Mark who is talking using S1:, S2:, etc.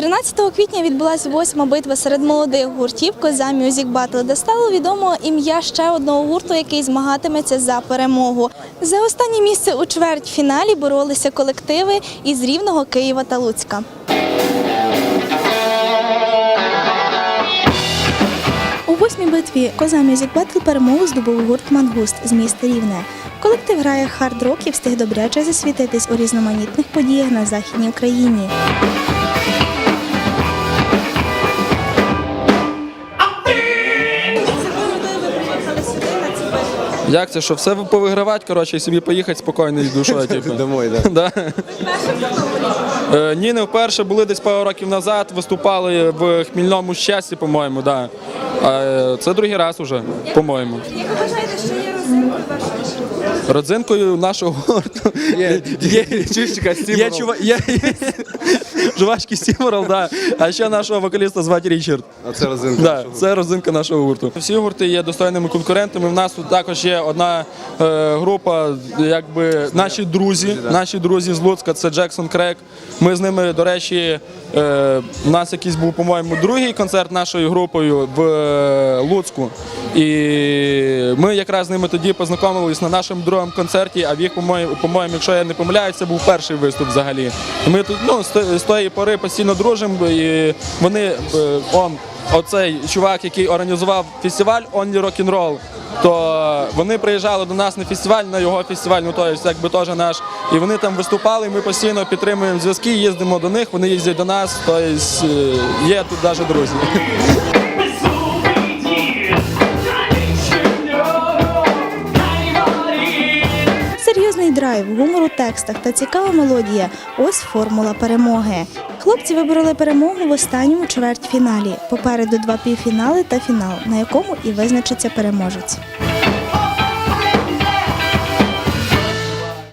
S1: 13 квітня відбулася восьма битва серед молодих гуртів Коза Music Battle, де стало відомо ім'я ще одного гурту, який змагатиметься за перемогу. За останнє місце у чвертьфіналі боролися колективи із Рівного, Києва та Луцька. У восьмій битві Коза Music Battle перемогу здобув гурт Мангуст з міста Рівне. Колектив грає хард-рок і встиг добряче засвітитись у різноманітних подіях на Західній Україні.
S2: Як це, що все повигравати, коротше, і собі поїхати спокійно з душою, типу.
S3: Домой, так.
S2: Да. Е, Ні, не вперше були десь пару років назад, виступали в Хмільному щасті, по-моєму, да. А е, це другий раз уже, по-моєму.
S1: Як ви вважаєте, що є розинкою вашого?
S2: Родзинкою нашого гурту
S3: Є,
S2: є,
S3: Чистика
S2: є, чува, є, є жувачки Стіморал, да. а ще нашого вокаліста звати Річард.
S3: А це розинка.
S2: Да, це розинка нашого гурту. Всі гурти є достойними конкурентами. У нас тут також є одна е, група, якби наші друзі, наші друзі з Луцька, це Джексон Крек. Ми з ними, до речі, е, у нас якийсь був, по-моєму, другий концерт нашою групою в е, Луцьку. І ми якраз з ними тоді познайомились на нашому другому концерті, а в їх, по-моєму, якщо я не помиляюсь, це був перший виступ взагалі. Ми тут ну, з тої пори постійно дружимо, і вони он оцей чувак, який організував фестиваль Only Rock'n'Roll, то вони приїжджали до нас на фестиваль, на його фестиваль, ну то якби теж наш. І вони там виступали, і ми постійно підтримуємо зв'язки, їздимо до них, вони їздять до нас, тобто є тут навіть друзі.
S1: Серйозний драйв, гумор у текстах та цікава мелодія ось формула перемоги. Хлопці вибороли перемогу в останньому чвертьфіналі. Попереду два півфінали та фінал, на якому і визначиться переможець.